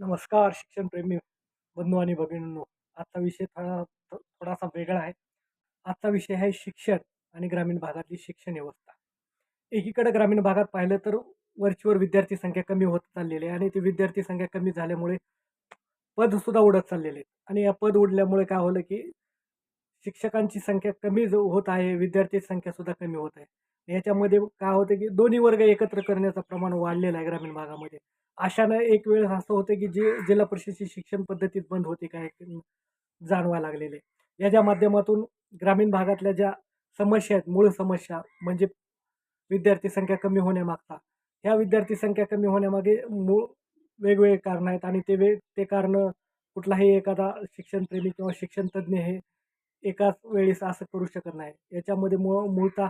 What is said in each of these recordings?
नमस्कार शिक्षणप्रेमी बंधू आणि भगिनींनो. आजचा विषय थोडा थोडासा वेगळा आहे. आजचा विषय आहे शिक्षण आणि ग्रामीण भागातली शिक्षण व्यवस्था. एकीकडे ग्रामीण भागात पाहिलं तर वरचीवर विद्यार्थी संख्या कमी होत चाललेली आहे आणि ती विद्यार्थी संख्या कमी झाल्यामुळे पदसुद्धा उडत चाललेले आहेत. आणि या पद उडल्यामुळे काय होलं की शिक्षकांची संख्या कमी जो होत आहे विद्यार्थी संख्यासुद्धा कमी होत आहे. याच्यामध्ये काय होतं की दोन्ही वर्ग एकत्र करण्याचं प्रमाण वाढलेलं आहे ग्रामीण भागामध्ये. अशानं एक वेळ असं होतं की जे जिल्हा परिषदेची शिक्षण पद्धतीत बंद होते काय जाणवायला लागलेले. याच्या माध्यमातून ग्रामीण भागातल्या ज्या समस्या आहेत मूळ समस्या म्हणजे विद्यार्थी संख्या कमी होण्यामागता ह्या विद्यार्थी संख्या कमी होण्यामागे मूळ वेगवेगळे कारणं आहेत आणि ते वे ते कारणं कुठलाही एखादा शिक्षणप्रेमी किंवा शिक्षणतज्ज्ञ हे एकाच वेळेस असं करू शकत नाही. याच्यामध्ये मूळ मूळतः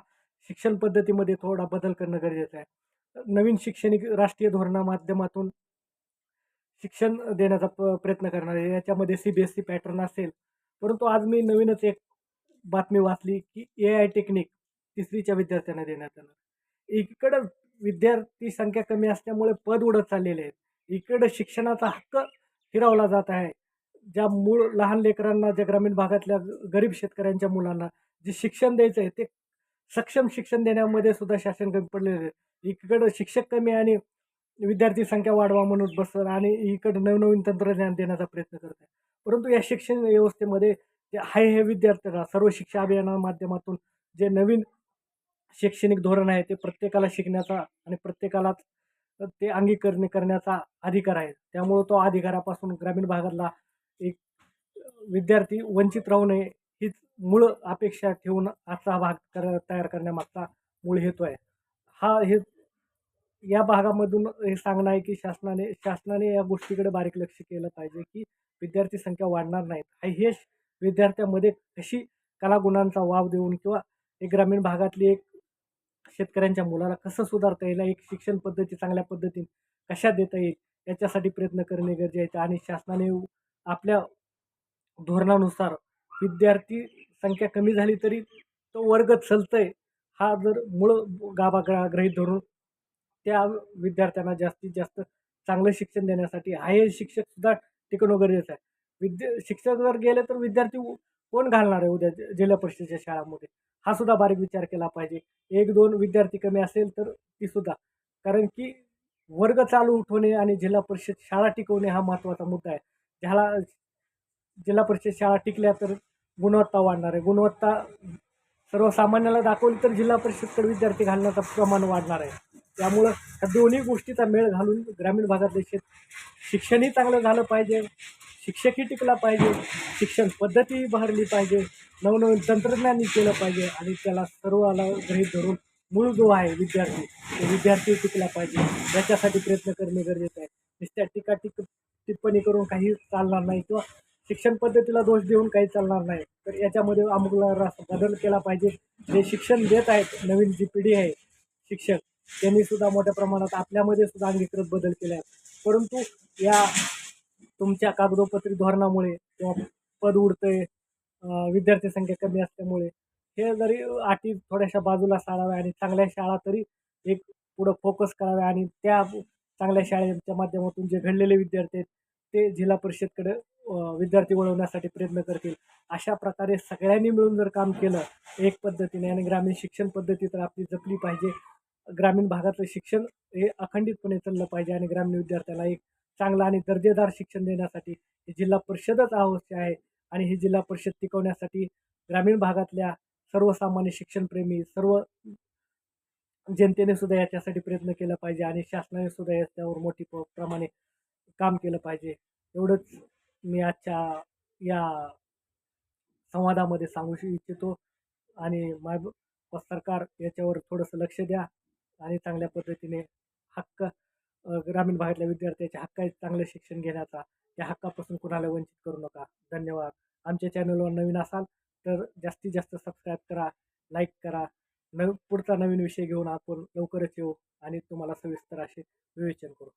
शिक्षण पद्धतीमध्ये थोडा बदल करणं गरजेचं आहे. नवीन शैक्षणिक राष्ट्रीय धोरणा माध्यमातून शिक्षण देण्याचा प प्रयत्न करणार आहे. याच्यामध्ये C B S C pattern असेल. परंतु आज मी नवीनच एक बातमी वाचली की ए आय टेक्निक तिसरीच्या विद्यार्थ्यांना देण्यात येणार. इकडं विद्यार्थी संख्या कमी असल्यामुळे पद उडत चाललेले आहेत. इकडं शिक्षणाचा हक्क हिरावला जात आहे. ज्या मूळ लहान लेकरांना ज्या ग्रामीण भागातल्या गरीब शेतकऱ्यांच्या मुलांना जे शिक्षण द्यायचं आहे ते सक्षम शिक्षण देण्यामध्ये सुद्धा शासन कमी पडलेलं आहे. इकडं शिक्षक कमी आणि विद्यार्थी संख्या वाढवा म्हणून बसतात आणि इकडं नवनवीन तंत्रज्ञान देण्याचा प्रयत्न करत आहे. परंतु या शिक्षण व्यवस्थेमध्ये जे आहे हे विद्यार्थ्यांना सर्व शिक्षा अभियाना माध्यमातून जे नवीन शैक्षणिक धोरण आहे ते प्रत्येकाला शिकण्याचा आणि प्रत्येकालाच ते अंगीकरण करण्याचा अधिकार आहे. त्यामुळं तो अधिकारापासून ग्रामीण भागातला एक विद्यार्थी वंचित राहू नये हीच मूळ अपेक्षा ठेवून आजचा हा भाग कर तयार करण्यामागचा मूळ हेतू आहे. हा हे या भागामधून हे सांगणं आहे की शासनाने शासनाने या गोष्टीकडे बारीक लक्ष केलं पाहिजे की विद्यार्थी संख्या वाढणार नाहीत. हे श- विद्यार्थ्यांमध्ये कशी कलागुणांचा वाव देऊन किंवा एक ग्रामीण भागातली एक शेतकऱ्यांच्या मुलाला कसं सुधारता येईल एक शिक्षण पद्धती चांगल्या पद्धतीने कशा देता येईल याच्यासाठी प्रयत्न करणे गरजेचे आहे. आणि शासनाने आपल्या धोरणानुसार विद्यार्थी संख्या कमी झाली तरी तो वर्ग चलतंय. हा जर मूळ गाभा ग्रा धरून त्या विद्यार्थ्यांना जास्तीत जास्त चांगलं शिक्षण देण्यासाठी हाय शिक्षकसुद्धा टिकवणं गरजेचं आहे. विद्या शिक्षक जर गेले तर विद्यार्थी कोण घालणार आहे उद्या जिल्हा परिषदेच्या शाळामध्ये? हा सुद्धा बारीक विचार केला पाहिजे. एक दोन विद्यार्थी कमी असेल तर ती सुद्धा. कारण की वर्ग चालू ठेवणे आणि जिल्हा परिषद शाळा टिकवणे हा महत्त्वाचा मुद्दा आहे. ज्याला जिल्हा परिषद शाळा टिकल्या तर गुणवत्ता वाढणार आहे. गुणवत्ता सर्वसामान्याला दाखवली तर जिल्हा परिषदकडे विद्यार्थी घालण्याचं प्रमाण वाढणार आहे. त्यामुळं ह्या दोन्ही गोष्टीचा मेळ घालून ग्रामीण भागातले शेत शिक्षणही चांगलं झालं पाहिजे. शिक्षकही टिकला पाहिजे. शिक्षण पद्धतीही बहरली पाहिजे. नवनवीन तंत्रज्ञानही केलं पाहिजे आणि त्याला सर्वाला गृहित धरून मूळ जो आहे विद्यार्थी तो विद्यार्थी टिकला पाहिजे. याच्यासाठी प्रयत्न करणे गरजेचं आहे. नुसत्या टीका टिक टिप्पणी करून काही चालणार नाही किंवा शिक्षण पद्धतीला दोष देऊन काही चालणार नाही. तर याच्यामध्ये अमुकला बदल केला पाहिजे. जे शिक्षण देत आहेत नवीन जी पिढी आहे शिक्षक त्यांनी सुद्धा मोठ्या प्रमाणात आपल्यामध्ये सुद्धा अंगीकृत बदल केले आहेत परंतु या तुमच्या कागदोपत्री धोरणामुळे किंवा पद उडतंय विद्यार्थी संख्या कमी असल्यामुळे हे जरी अटी थोड्याशा बाजूला साराव्या आणि चांगल्या शाळा तरी एक पुढं फोकस कराव्या आणि त्या चांगल्या शाळेच्या माध्यमातून जे घडलेले विद्यार्थी आहेत ते जिल्हा परिषदकडे विद्यार्थी वळवण्यासाठी प्रयत्न करतील. अशा प्रकारे सगळ्यांनी मिळून जर काम केलं एक पद्धतीने आणि ग्रामीण शिक्षण पद्धती तर आपली जपली पाहिजे. ग्रामीण भागातलं शिक्षण हे अखंडितपणे चाललं पाहिजे आणि ग्रामीण विद्यार्थ्याला एक चांगलं आणि दर्जेदार शिक्षण देण्यासाठी हे जिल्हा परिषदच आवश्यक आहे. आणि ही जिल्हा परिषद टिकवण्यासाठी ग्रामीण भागातल्या सर्वसामान्य शिक्षणप्रेमी सर्व जनतेने सुद्धा याच्यासाठी प्रयत्न केला पाहिजे आणि शासनाने सुद्धा याच्यावर मोठी प प्रमाणे काम केलं पाहिजे. एवढंच मी आजच्या या संवादामध्ये सांगू इच्छितो. आणि माय सरकार याच्यावर थोडंसं लक्ष द्या आणि चांगल्या पद्धतीने हक्क ग्रामीण भागातल्या विद्यार्थ्याच्या हक्क चांगलं शिक्षण घेण्याचा या हक्कापासून कुणाला वंचित करू नका. धन्यवाद. आमच्या चॅनलवर नवीन असाल तर जास्तीत जास्त सबस्क्राईब करा लाईक करा. नव पुढचा नवीन विषय घेऊन आपण लवकरच येऊ आणि तुम्हाला सविस्तर असे विवेचन करू.